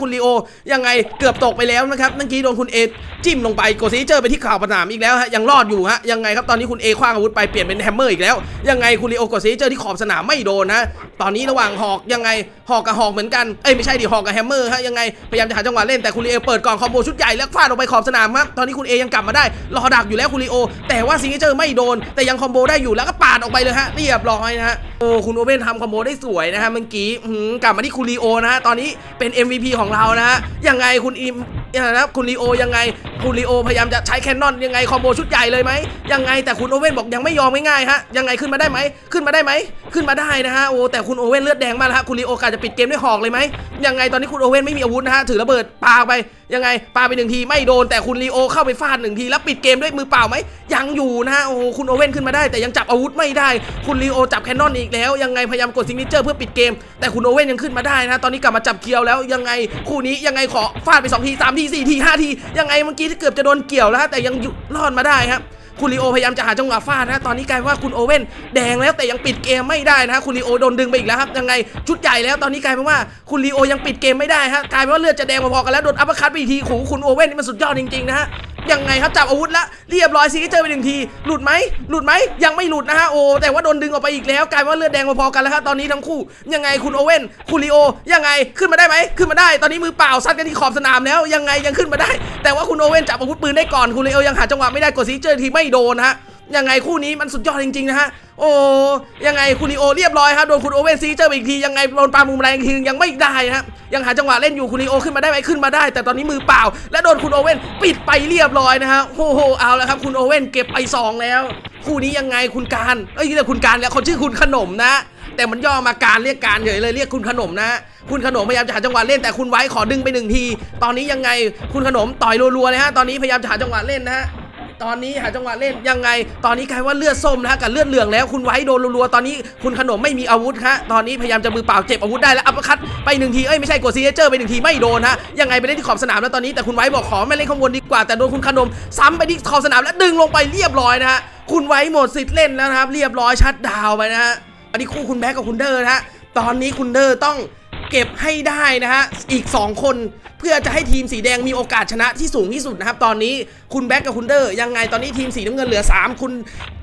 คุณลีโอยังไงเกือบตกไปแล้วนะครับเมื่อกี้โดนคุณเอจิ้มลงไปกดซีเจอร์ไปที่ข่าวสนามอีกแล้วฮะยังรอดอยู่ฮะยังไงครับตอนนี้คุณเอคว้างอาวุธไปเปลี่ยนเป็นแฮมเมอร์อีกแล้วยังไงคุณลีโอกดซีเจอร์ที่ขอบสนามไม่โดนนะ ตอนนี้ระหว่างหอกยังไงหอกกับหอกเหมือนกันเอ้ยไม่ใช่ดิหอกกับแฮมเมอร์ฮะยังไงพยายามจะหาจังหวะเล่นแต่คุณลีโอเปิดกล่องคอมโบชุดใหญ่แล้วฟาดออกไปขอบสนามครับตอนนี้คุณเอยังกลับมาได้รอดักอยู่แล้วคุณลีโอ แต่ว่าซีเจอร์ไม่โดน แต่ยังคอมโบได้อยู่แล้วก็ปาดออกไปเลยฮะเรียบร้อยนะฮะโอ้คุณโอเว่นทำคอมโบได้สวยนะฮะเมื่อกี้หือกลับมาที่คุณลีโอนะฮะตอนนี้เป็น MVP ของเรานะฮะยังไงคุณอิม นะครับคุณลีโอยังไงคุณลีโอพยายามจะใช้แคนนอนยังไงคอมโบชุดใหญ่เลยไหมยังไงแต่คุณโอเว่นบอกยังไม่ยอมง่ายๆฮะยังไงขึ้นมาได้ไหมขึ้นมาได้ไหมขึ้นมาได้นะฮะโอ้แต่คุณโอเว่นเลือดแดงมากแล้วฮะคุณลีโอกาจะปิดเกมด้วยหอกเลยไหมยังไงตอนนี้คุณโอเว่นไม่มีอาวุธนะฮะถือระเบิดปาไป ยังไงปาไปหนึ่งทีไม่โดนแต่คุณลีโอเข้าไปฟาดหนึ่งทีแล้วปิดเกมด้วยมือเปล่าไหมยังอยู่นะฮะโอ้โหคุณโอเว่นขึ้นมาได้ แต่ยังจับอาวุธไม่ได้ คุณลีโอจับแคนนอนอีกแล้ว ยังไงพยายามกดซิงเกิลเพื่อปิดเกม แต่คุณโอเว่นยังขึ้นมาได้นะตอนนี้กลับมาจับเกียวแล้วยังไงคู่นี้ยังไงขอฟาดไปสองทีสามทีสี่ทีห้าทียังไงเมื่อกี้ที่เกือบจะโดนเกี่ยวแล้วแต่ยังอยู่รอดมาได้ครับ คุณลีโอพยายามจะหาจังหวะฟาดนะตอนนี้กลายว่าคุณโอเว่นแดงแล้วแต่ยังปิดเกมไม่ได้นะคุณลีโอโดนดึงไปอีกแล้วครับยังไงชุดใหญ่แล้วตอนนี้กลายเป็นว่าคุณลีโอยังปิดเกมไม่ได้ฮะกลายเป็นว่าเลือดจะแดงพอๆกันแล้วโดนอัปคัตไปอีกทีขู่คุณโอเว่นนี่มันสุดยอดจริงๆนะฮะ ยังไงครับจับอาวุธละเรียบร้อยซีก็เจอไปหนึ่งที หลุดไหมหลุดไหมยังไม่หลุดนะฮะโอ้แต่ว่าโดนดึงออกไปอีกแล้วกลายเป็นว่าเลือดแดงพอๆกันแล้วครับตอนนี้ทั้งคู่ยังไงคุณโอเว่นคุณลีโอยังไงขึ้นมาได้ไหมขึ้นมาได้ ตอนนี้มือเปล่าซัดกันที่ขอบสนามแล้วยังไงยังขึ้นมาได้ แต่ว่าคุณโอเว่นจับอาวุธปืนได้ก่อนคุณลีโอยังหาจังหวะไม่ได้กดซีเจอทีไม่โดนนะฮะ ยังไงคู่นี้มันสุดยอดจริงๆนะฮะ โอ้ยังไงคุณลีโอเรียบร้อยครับโดนคุณโอเว่นซีเจอร์ไปอีกทียังไงโดนปามุมแรงอีกทียังไม่ได้ฮะยังหาจังหวะเล่นอยู่คุณลีโอขึ้นมาได้ไหมขึ้นมาได้ แต่ตอนนี้มือเปล่า และโดนคุณโอเว่นปิดไปเรียบร้อยนะฮะโอ้โหเอาแล้วครับคุณโอเว่นเก็บไปสองแล้ว คู่นี้ยังไงคุณการเอ้ยเรียกคุณการแล้วคนชื่อคุณขนมนะ แต่มันย่อมาการเรียกการเฉยเลยเรียกคุณขนมนะคุณขนมพยายามจะหาจังหวะเล่นแต่คุณไว้ขอดึงไปหนึ่งที ตอนนี้ยังไงคุณขนมต่อยรัวๆเลยฮะตอนนี้พยายามจะหาจังหวะเล่นนะฮะ ตอนนี้หาจังหวะเล่นยังไง ตอนนี้กลายว่าเลือดส้มนะฮะกับเลือดเหลืองแล้วคุณไว้โดนรัวๆตอนนี้คุณขนมไม่มีอาวุธฮะตอนนี้พยายามจะมือเปล่าเจ็บอาวุธได้แล้วอัปคัตไปหนึ่งทีเอ้ยไม่ใช่กดซีเจอร์ไปหนึ่งทีไม่โดนฮะยังไงไปเล่นที่ขอบสนามแล้วตอนนี้แต่คุณไว้บอกขอไม่เล่นข้างบนดีกว่าแต่โดนคุณขนมซ้ำไปที่ขอบสนามแล้วดึงลงไปเรียบร้อยนะฮะคุณไว้หมดสิทธิ์เล่นแล้วนะครับ เรียบร้อยชัดดาวไปนะฮะอันนี้คู่คุณแบ็กกับคุณเดอร์นะฮะตอนนี้คุณเดอร์ต้อง เก็บให้ได้นะฮะ อีก 2 คนเพื่อจะให้ทีมสีแดงมีโอกาสชนะที่สูงที่สุดนะครับ ตอนนี้คุณแบ็กกับคุณเดอร์ยังไงตอนนี้ทีมสีน้ำเงินเหลือ 3 คุณ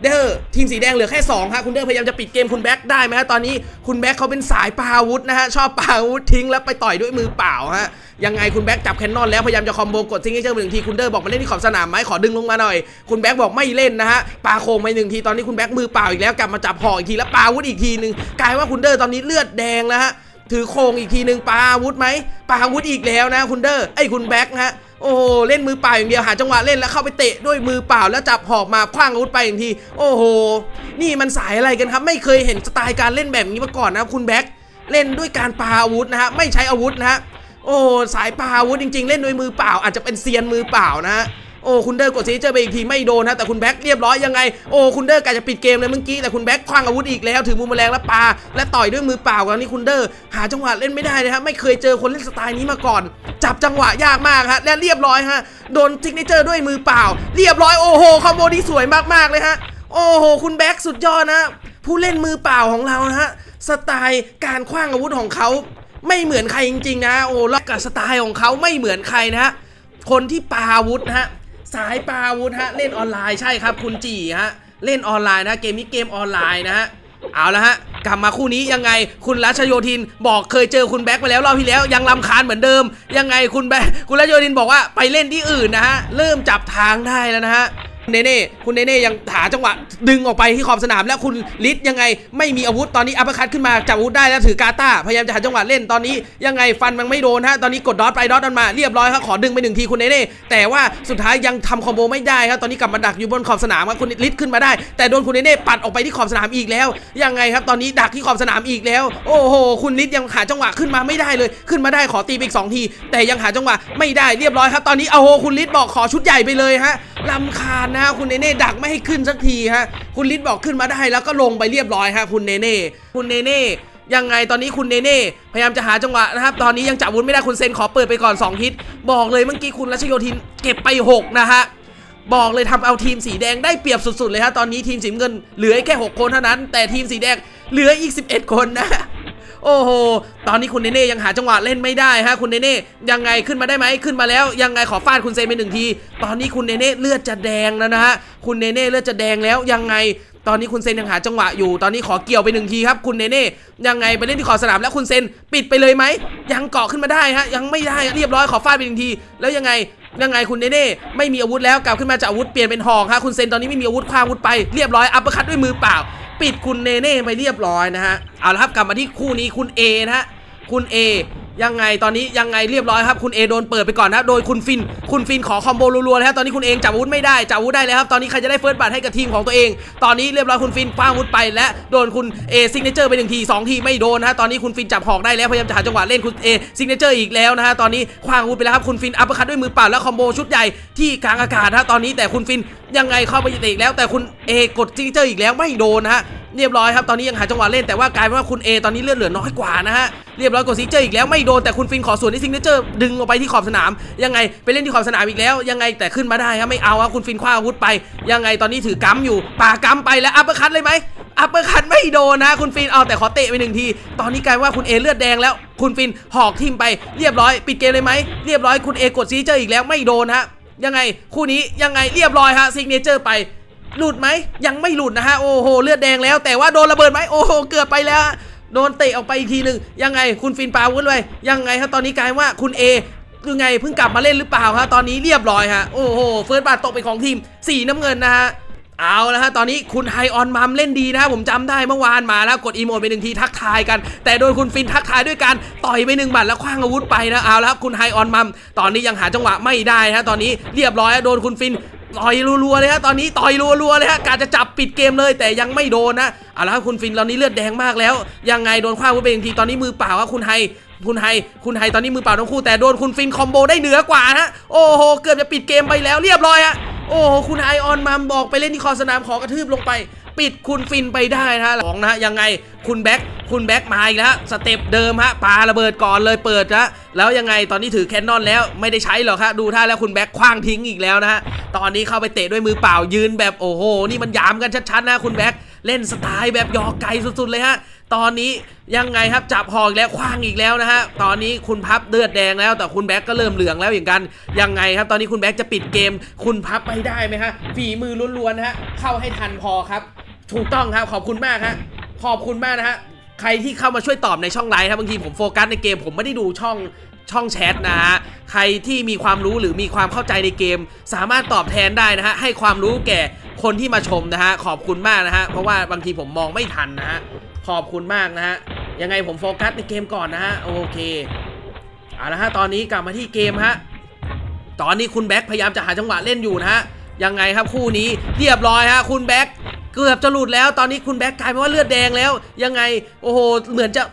เดอร์ทีมสีแดงเหลือแค่2ฮะคุณเดอร์พยายามจะปิดเกมคุณแบ็กได้ไหมฮะตอนนี้คุณแบ็กเขาเป็นสายปาวุธนะฮะชอบปาวุธทิ้งแล้วไปต่อยด้วยมือเปล่าฮะยังไงคุณแบ็กจับแคนนอนแล้วพยายามจะคอมโบกดซิงเกิลเจอร์หนึ่งทีคุณเดอร์บอกมาเล่นที่ขอบสนามไหมขอดึงลงมาหน่อย คุณแบ็กบอกไม่เล่นนะฮะปาโคงไปหนึ่งทีตอนนี้คุณแบ็กมือเปล่าอีกแล้วกลับมาจับหออีกทีแล้วปาวุธอีกทีหนึ่งกลายว่าคุณเดอร์ตอนนี้เลือดแดงแล้วฮะ ถือโครงอีกทีหนึ่งปาอาวุธไหมปาอาวุธอีกแล้วนะคุณเดอร์ไอ้คุณแบ็คฮะโอ้โหเล่นมือเปล่าอย่างเดียวหาจังหวะเล่นแล้วเข้าไปเตะด้วยมือเปล่าแล้วจับหอกมาคว้างอาวุธไปอีกที โอ้โห นี่มันสายอะไรกันครับ ไม่เคยเห็นสไตล์การเล่นแบบนี้มาก่อนนะคุณแบ็คเล่นด้วยการปาอาวุธนะฮะไม่ใช้อาวุธนะฮะโอ้สายปาอาวุธจริง ๆ เล่นด้วยมือเปล่า อาจจะเป็นเซียนมือเปล่านะฮะ โอ้คุณเดอร์กดซีเจอร์ไปอีกทีไม่โดนนะแต่คุณแบ็คเรียบร้อยยังไงโอ้คุณเดอร์กะจะปิดเกมเลยเมื่อกี้แต่คุณแบ็คคว้างอาวุธอีกแล้วถือมุมแมลงแล้วปาและต่อยด้วยมือเปล่ากันนี่คุณเดอร์หาจังหวะเล่นไม่ได้เลยฮะไม่เคยเจอคนเล่นสไตล์นี้มาก่อน จับจังหวะยากมากฮะและเรียบร้อยฮะโดนซิกเนเจอร์ด้วยมือเปล่า เรียบร้อยโอ้โหคอมโบที่สวยมากๆเลยฮะโอ้โหคุณแบ็คสุดยอดนะผู้เล่นมือเปล่าของเรานะฮะสไตล์การคว้างอาวุธของเขาไม่เหมือนใครจริงๆนะ โอ้แล้วกับสไตล์ของเขาไม่เหมือนใครนะฮะคนที่ปาอาวุธนะฮะ สายปาอาวุธฮะเล่นออนไลน์ใช่ครับคุณจีฮะเล่นออนไลน์นะเกมนี้เกมออนไลน์นะฮะเอาละฮะกลับมาคู่นี้ยังไงคุณรัชโยธินบอกเคยเจอคุณแบ็คไปแล้วรอบที่แล้ว ยังลำคาญเหมือนเดิม ยังไงคุณแบ็คคุณรัชโยธินบอกว่าไปเล่นที่อื่นนะฮะเริ่มจับทางได้แล้วนะฮะ เนเน่คุณเนเน่ยังหาจังหวะดึงออกไปที่ขอบสนาม แล้วคุณลิศยังไงไม่มีอาวุธตอนนี้อัปคัตขึ้นมาจับอาวุธได้แล้วถือกาตาพยายามจะหาจังหวะเล่นตอนนี้ยังไงฟันมันไม่โดนฮะตอนนี้กดดอทไปดอทมันมาเรียบร้อยครับขอดึงไปหนึ่งทีคุณเนเน่แต่ว่าสุดท้ายยังทำคอมโบไม่ได้ครับตอนนี้กลับมาดักอยู่บนขอบสนามครับคุณลิศขึ้นมาได้ แต่โดนคุณเนเน่ปัดออกไปที่ขอบสนามอีกแล้วยังไงครับตอนนี้ดักที่ขอบสนามอีกแล้ว โอ้โห คุณลิศยังหาจังหวะขึ้นมาไม่ได้เลย ขึ้นมาได้ขอตีไปอีกสองที แต่ยังหาจังหวะไม่ได้เรียบร้อยครับ ตอนนี้โอ้โหคุณลิศบอกขอชุดใหญ่ไปเลยฮะ ลำคาญนะฮะคุณเนเน่ดักไม่ให้ขึ้นสักทีฮะคุณลิศบอกขึ้นมาได้แล้วก็ลงไปเรียบร้อยฮะคุณเนเน่คุณเนเน่ยังไงตอนนี้คุณเนเน่พยายามจะหาจังหวะนะครับ ตอนนี้ยังจับวุ้นไม่ได้คุณเซนขอเปิดไปก่อน 2 ฮิต บอกเลยเมื่อกี้คุณรัชโยธินเก็บไป 6 นะฮะบอกเลยทำเอาทีมสีแดงได้เปรียบสุดๆเลยฮะตอนนี้ทีมสีเงินเหลือแค่ 6 คนเท่านั้น แต่ทีมสีแดงเหลืออีก 11 คนนะ โอ้โห ตอนนี้คุณเนเน่ยังหาจังหวะเล่นไม่ได้ฮะคุณเนเน่ยังไงขึ้นมาได้ไหมขึ้นมาแล้ว ยังไงขอฟาดคุณเซนไปหนึ่งที ตอนนี้คุณเนเน่เลือดจะแดงแล้วนะฮะคุณเนเน่เลือดจะแดงแล้วยังไงตอนนี้คุณเซนยังหาจังหวะอยู่ ตอนนี้ขอเกี่ยวไปหนึ่งทีครับคุณเนเน่ยังไงไปเล่นที่ขอบสนามแล้วคุณเซนปิดไปเลยไหมยังเกาะขึ้นมาได้ฮะยังไม่ได้เรียบร้อยขอฟาดไปหนึ่งที แล้วยังไงยังไงคุณเนเน่ไม่มีอาวุธแล้วกลับขึ้นมาจากอาวุธเปลี่ยนเป็นหอกฮะคุณเซนตอนนี้ไม่มีอาวุธคว้างอาวุธไปเรียบร้อยอัปเปอร์คัตด้วยมือเปล่า ปิดคุณเนเน่ไปเรียบร้อยนะฮะเอาละครับกลับมาที่คู่นี้คุณ A นะฮะคุณ A ยังไงตอนนี้ยังไงเรียบร้อยครับคุณ A โดนเปิดไปก่อนนะครับโดยคุณฟิน คุณฟินขอคอมโบรัวๆแล้วครับตอนนี้คุณเองจับวุธไม่ได้จับวุธได้แล้วครับตอนนี้ใครจะได้เฟิร์สบัตให้กับทีมของตัวเอง ตอนนี้เรียบร้อยคุณฟินคว้างวุธไปและโดนคุณ A ซิงเนเจอร์ไปหนึ่งทีสองทีไม่โดนนะฮะตอนนี้คุณฟินจับหอกได้แล้วพยายามจะหาจังหวะเล่นคุณ A ซิงเนเจอร์อีกแล้วนะฮะตอนนี้คว้างวุธไปแล้วครับคุณฟินอัปเปอร์คัตด้วยมือเปล่าแล้วคอมโบชุดใหญ่ที่กลางอากาศนะตอนนี้แต่คุณฟินยังไงเข้าไปเตะอีกแล้ว แต่คุณ A กดซิงเนเจอร์อีกแล้วไม่โดนนะฮะ เรียบร้อยครับตอนนี้ยังหาจังหวะเล่นแต่ว่ากลายเป็นว่าคุณ A ตอนนี้เลือดเหลือน้อยกว่านะฮะเรียบร้อยกดซิเจอร์อีกแล้วไม่โดนแต่คุณฟินขอส่วนที่ซิงเจอร์ดึงออกไปที่ขอบสนาม ยังไงไปเล่นที่ขอบสนามอีกแล้ว ยังไงแต่ขึ้นมาได้ครับไม่เอาครับคุณฟินคว้าอาวุธไป ยังไงตอนนี้ถือกัมอยู่ปากัมไปแล้วอัปเปอร์คัตเลยไหมอัปเปอร์คัตไม่โดนนะคุณฟินเอาแต่ขอเตะไปหนึ่งทีตอนนี้กลายว่าคุณ A เลือดแดงแล้ว คุณฟินหอกทิมไปเรียบร้อย ปิดเกมเลยไหมเรียบร้อยคุณ A กดซิเจอร์อีกแล้วไม่โดนฮะยังไงคู่นี้ยังไงเรียบร้อยฮะซิงเจอร์ไป หลุดไหมยังไม่หลุดนะฮะโอ้โหเลือดแดงแล้ว แต่ว่าโดนระเบิดไหมโอ้โหเกือบไปแล้วโดนเตะออกไปอีกทีหนึ่งยังไงคุณฟินปาวุ้นไว้ยังไงครับตอนนี้กลายว่าคุณเอคือไงเพิ่งกลับมาเล่นหรือเปล่าฮะตอนนี้เรียบร้อยฮะโอ้โหเฟิร์สบาทตกเป็นของทีมสีน้ำเงินนะฮะเอาและฮะตอนนี้คุณไฮออนมัมเล่นดีนะผมจำได้เมื่อวานมาแล้วกดอีโมดไปหนึ่งทีทักทายกัน แต่โดนคุณฟินทักทายด้วยการต่อยไปหนึ่งบัตรแล้วคว้างอาวุธไปนะเอาและครับคุณไฮออนมัมตอนนี้ยังหาจังหวะไม่ได้ฮะตอนนี้เรียบร้อยโดนคุณฟิน ต่อยรัวๆเลยฮะตอนนี้ต่อยรัวๆเลยฮะการจะจับปิดเกมเลย แต่ยังไม่โดนนะเอาละครับคุณฟินตอนนี้เลือดแดงมากแล้ว ยังไงโดนคว้างไปเป็นทีตอนนี้มือเปล่าครับคุณไฮคุณไฮ คุณไฮตอนนี้มือเปล่าทั้งคู่ แต่โดนคุณฟินคอมโบได้เหนือกว่านะโอ้โห เกือบจะปิดเกมไปแล้วเรียบร้อยฮะ โอ้โห คุณไอออนมามบอกไปเล่นที่คอสนามขอกระทืบลงไป ปิดคุณฟินไปได้นะฮะสองนะฮะยังไงคุณแบ็คคุณแบ็คมาอีกแล้วสเต็ปเดิมฮะปาระเบิดก่อนเลยเปิดนะแล้วยังไงตอนนี้ถือแคนนอนแล้วไม่ได้ใช้หรอกครับดูท่าแล้วคุณแบ็คคว้างทิ้งอีกแล้วนะฮะตอนนี้เข้าไปเตะด้วยมือเปล่ายืนแบบโอ้โหนี่มันยามกันชัดๆนะคุณแบ็คเล่นสไตล์แบบยอไก่สุดๆเลยฮะตอนนี้ยังไงครับจับหอกแล้วคว้างอีกแล้วนะฮะตอนนี้คุณพับเลือดแดงแล้วแต่คุณแบ็คก็เริ่มเหลืองแล้วอย่างกันยังไงครับ ตอนนี้คุณแบ็คจะปิดเกม คุณพับไปได้ไหมฮะฝีมือล้วนๆฮะเข้าให้ทันพอครับ ถูกต้องครับขอบคุณมากฮะขอบคุณมากนะฮะใครที่เข้ามาช่วยตอบในช่องไลน์ครับบางทีผมโฟกัสในเกม ผมไม่ได้ดูช่องช่องแชทนะฮะใครที่มีความรู้หรือมีความเข้าใจในเกม สามารถตอบแทนได้นะฮะให้ความรู้แก่คนที่มาชมนะฮะขอบคุณมากนะฮะเพราะว่าบางทีผมมองไม่ทันนะฮะขอบคุณมากนะฮะยังไงผมโฟกัสในเกมก่อนนะฮะโอเคเอาละฮะตอนนี้กลับมาที่เกมฮะตอนนี้คุณแบ็คพยายามจะหาจังหวะเล่นอยู่นะฮะยังไงครับคู่นี้เรียบร้อยฮะคุณแบ็ค กือบจะหลุดแล้วตอนนี้คุณแบ็คกลายเป็นว่าเลือดแดงแล้ว ยังไงโอ้โหเหมือนจะ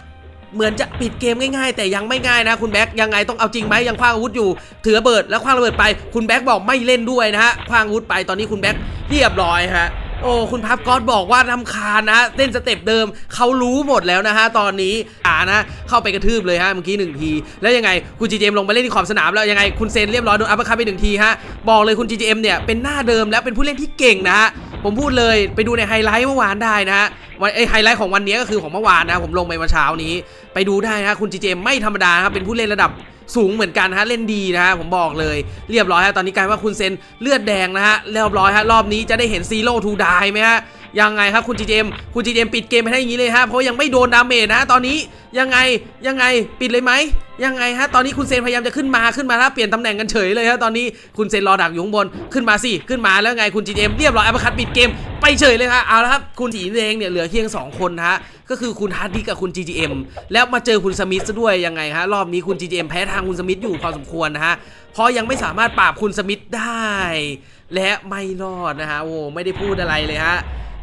เหมือนจะปิดเกมง่ายๆ แต่ยังไม่ง่ายนะคุณแบ็คยังไงต้องเอาจริงไหมยังคว้างอาวุธอยู่ ถือระเบิดแล้วคว้างระเบิดไป คุณแบ็คบอกไม่เล่นด้วยนะฮะคว้างอาวุธไปตอนนี้คุณแบ็คเรียบร้อยฮะโอ้คุณพับก๊อตบอกว่าทำคาญนะเต้นสเต็ปเดิมเขารู้หมดแล้วนะฮะตอนนี้อ่านะเข้าไปกระทืบเลยฮะเมื่อกี้หนึ่งที แล้วยังไงคุณจีเจมลงไปเล่นที่ขอบสนามแล้วยังไงคุณเซนเรียบร้อยโดนอัปร์คัตไปหนึ่งทีฮะบอกเลยคุณจีเจมเนี่ยเป็นหน้าเดิมแล้วเป็นผู้เล่นที่เก่งนะฮะ ผมพูดเลยไปดูในไฮไลท์เมื่อวานได้นะฮะวันไอไฮไลท์ของวันนี้ก็คือของเมื่อวานนะผมลงไปเมื่อเช้านี้ ไปดูได้นะคุณจีเจไม่ธรรมดาครับเป็นผู้เล่นระดับสูงเหมือนกันฮะเล่นดีนะฮะผมบอกเลยเรียบร้อยฮะตอนนี้กลายว่าคุณเซนเลือดแดงนะฮะเรียบร้อยฮะรอบนี้จะได้เห็นซีโร่ทูดายไหมฮะ ยังไงครับคุณจีเจมคุณจีเจมปิดเกมไปให้อย่างนี้เลยฮะเพราะยังไม่โดนดาเมจนะฮะตอนนี้ยังไงยังไงปิดเลยไหมยังไงฮะตอนนี้คุณเซนพยายามจะขึ้นมาขึ้นมาถ้าเปลี่ยนตำแหน่งกันเฉยเลยฮะตอนนี้คุณเซนรอดักอยู่ข้างบนขึ้นมาสิขึ้นมาแล้วไงคุณจีเจมเรียบร้อยอัปคัดปิดเกมไปเฉยเลยฮะเอาละครับคุณสีแดงเนี่ยเหลือเพียงสองคนฮะก็คือคุณฮาร์ดดิกับคุณ GGM แล้วมาเจอคุณสมิธซะด้วยยังไงฮะรอบนี้คุณ GGM แพ้ทางคุณสมิธอยู่พอสมควรนะฮะเพราะยังไม่สามารถปราบคุณสมิธได้ และไม่รอดนะฮะโอ้ไม่ได้พูดอะไรเลยฮะ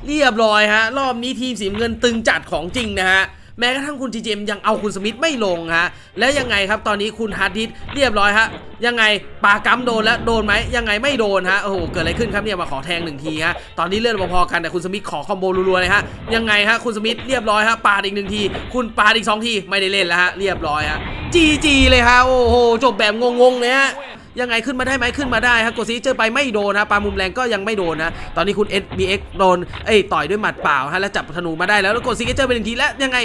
เรียบร้อยฮะ รอบนี้ทีมสีเงินตึงจัดของจริงนะฮะแม้กระทั่งคุณ GGM ยังเอาคุณสมิธไม่ลงฮะ แล้วยังไงครับตอนนี้คุณฮาร์ดดิสเรียบร้อยฮะ ยังไงปากัมโดนแล้วโดนไหมยังไงไม่โดนฮะโอ้โหเกิดอะไรขึ้นครับเนี่ยมาขอแทงหนึ่งทีฮะตอนนี้เลือดพอๆกันแต่คุณสมิธขอคอมโบรัวๆเลยฮะยังไงฮะคุณสมิธเรียบร้อยฮะปาดอีกหนึ่งที คุณปาดอีกสองทีไม่ได้เล่นแล้วฮะเรียบร้อยฮะจีจีเลยฮะโอ้โหจบแบบงงๆเลยฮะ ยังไงขึ้นมาได้ไหมขึ้นมาได้ฮะกดซีเจอไปไม่โดนนะปามุมแรงก็ยังไม่โดนนะ ตอนนี้คุณ SBX โดนเอ้ยต่อยด้วยหมัดเปล่าฮะแล้วจับธนูมาได้แล้วแล้วกดซีเจอไปหนึ่งทีแล้วยังไง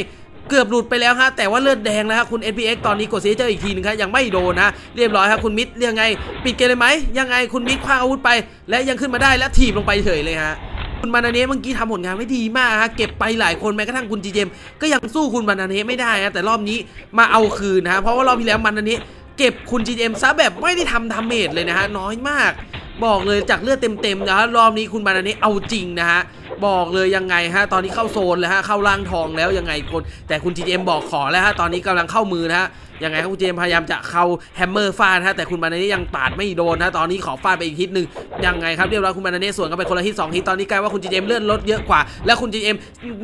เกือบหลุดไปแล้วฮะแต่ว่าเลือดแดงนะฮะคุณ SPX ตอนนี้กดซีเจอร์อีกทีนึงครับยังไม่โดนนะเรียบร้อยครับคุณมิดยังไง ปิดเกมเลยไหมยังไงคุณมิดคว้าอาวุธไป และยังขึ้นมาได้และถีบลงไปเฉยเลยฮะคุณมานาเนะเมื่อกี้ทำผลงานไม่ดีมากฮะเก็บไปหลายคนแม้กระทั่งคุณจีเจมก็ยังสู้คุณมานาเนะไม่ได้ฮะแต่รอบนี้มาเอาคืนนะเพราะว่ารอบที่แล้วมานาเนะ เก็บคุณจีเจมซะแบบไม่ได้ทำทำเมดเลยนะฮะน้อยมาก บอกเลยจากเลือดเต็มๆนะฮะรอบนี้คุณมานาเนะเอาจริงนะฮะบอกเลยยังไงฮะตอนนี้เข้าโซนแล้วฮะเข้าล่างทองแล้วยังไงคน แต่คุณ GM บอกขอแล้วฮะตอนนี้กำลังเข้ามือนะฮะยังไงครับคุณ GM พยายามจะเข้าแฮมเมอร์ฟาดฮะแต่คุณมานาเน่ยังปาดไม่โดนนะตอนนี้ขอฟาดไปอีกฮิตหนึ่ง ยังไงครับเรียบร้อยคุณมานาเน่สวนกันไปคนละฮิตสองฮิตอนนี้กลายว่าคุณ GM เอ็มเลื่อนลดเยอะกว่า แล้วคุณ GM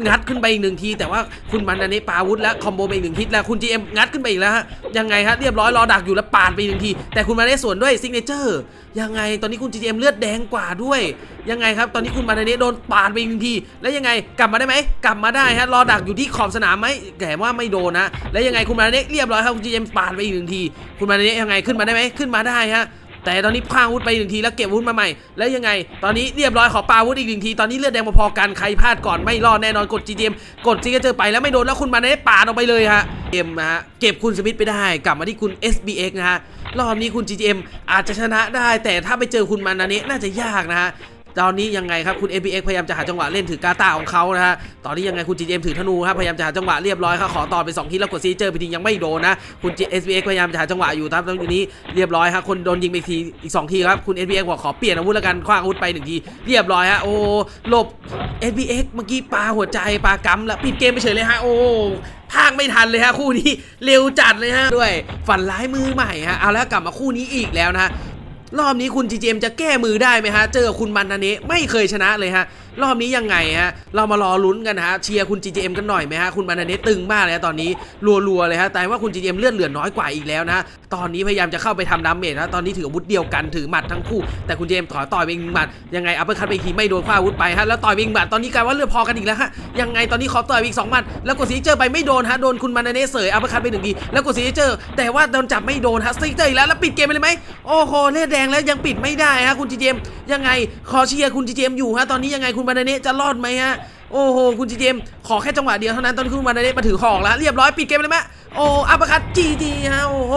งัดขึ้นไปอีกหนึ่งที แต่ว่าคุณมานาเน่ปาวุธและคอมโบไปอีกหนึ่งฮิตแล้วคุณ GM งัดขึ้นไปอีกแล้วฮะยังไงฮะเรียบร้อยรอดักอยู่แล้วปาดไปอีกหนึ่งที แต่คุณมานาเน่สวนด้วยซิกเนเจอร์ยังไงตอนนี้คุณ GM เอ็มเลือดแดงกว่าด้วย ยังไงครับตอนนี้คุณมานาเนะโดนปาดไปอีกหนึ่งที แล้วยังไงกลับมาได้ไหมกลับมาได้ฮะรอดักอยู่ที่ขอบสนามไหมแต่ว่าไม่โดนนะ แล้วยังไงคุณมานาเนะเรียบร้อยครับคุณ GM ปาดไปอีกหนึ่งที คุณมานาเนะยังไงขึ้นมาได้ไหมขึ้นมาได้ฮะ แต่ตอนนี้พางวุธไปหนึ่งทีแล้วเก็บวุธมาใหม่ แล้วยังไง ตอนนี้เรียบร้อยขอปาวุธอีกหนึ่งที ตอนนี้เลือดแดงพอๆกันใครพลาดก่อนไม่รอดแน่นอนกดจีเจมกดจีก็เจอไปแล้วไม่โดนแล้วคุณมานาเนะปาดออกไปเลยฮะเอ็มนะฮะเก็บคุณสมิธไปได้กลับมาที่คุณ SBX นะฮะรอบนี้คุณ GGM อาจจะชนะได้ แต่ถ้าไปเจอคุณมานาเนะน่าจะยากนะฮะ ตอนนี้ยังไงครับคุณ APX พยายามจะหาจังหวะเล่นถือกาตาของเขานะฮะตอนนี้ยังไงคุณ GM ถือธนูครับพยายามจะหาจังหวะเรียบร้อยครับขอต่อไป2ทีแล้วกดซีเจอร์ไปทียังไม่โดนนะคุณ SBX พยายามจะหาจังหวะอยู่ครับตอนนี้เรียบร้อยครับคนโดนยิงไปทีอีกสองทีครับคุณ SBX บอกขอเปลี่ยนอาวุธแล้วกันคว้างอาวุธไปหนึ่งทีเรียบร้อยฮะโอ้หลบ SBX เมื่อกี้ปาหัวใจปากำแล้วปิดเกมไปเฉยเลยฮะโอ้พากไม่ทันเลยฮะคู่นี้เร็วจัดเลยฮะด้วยฝันร้ายมือใหม่ฮะเอาแล้วกลับมาคู่นี้อีกแล้วนะฮะ รอบนี้คุณ GGM จะแก้มือได้ไหมฮะ เจอคุณมันนาเนะไม่เคยชนะเลยฮะ รอบนี้ยังไงฮะเรามารอลุ้นกันฮะเชียร์คุณ GGM กันหน่อยไหมฮะคุณมันาเนะตึงมากเลยตอนนี้รัวๆเลยฮะแต่ว่าคุณ GGM เลือดเหลือน้อยกว่าอีกแล้วนะตอนนี้พยายามจะเข้าไปทำดาเมจนะตอนนี้ถืออาวุธเดียวกันถือหมัดทั้งคู่ แต่คุณ GGM ถอยต่อยไปอีกหนึ่งหมัดยังไงอัปเปอร์คัตไปทีไม่โดนคว้าอาวุธไปฮะแล้วต่อยไปอีกหมัดตอนนี้กลายว่าเลือดพอกันอีกแล้วฮะยังไงตอนนี้ขอต่อยอีกสองหมัดแล้วกดซีเจอร์ไปไม่โดนฮะโดนคุณมันาเนเสยอัปเปอร์คัตไปหนึ่งทีแล้วกดซีเจอร์แต่ว่าโดนจับไม่โดนฮะซีเจอร์อีกแล้วแล้วปิดเกมไปเลยไหมโอ้โหเลือดแดงแล้วยังปิดไม่ได้ฮะคุณ GGM ยังไงขอเชียร์คุณ GGM อยู่ฮะตอนนี้ยังไงคุณมันนาเนะจะรอดไหมฮะโอ้โหคุณจีเจมขอแค่จังหวะเดียวเท่านั้นตอนคุณบานาเนะมาถือของแล้วเรียบร้อยปิดเกมเลยไหมโอ้อัปคัตจีจีฮะโอ้โห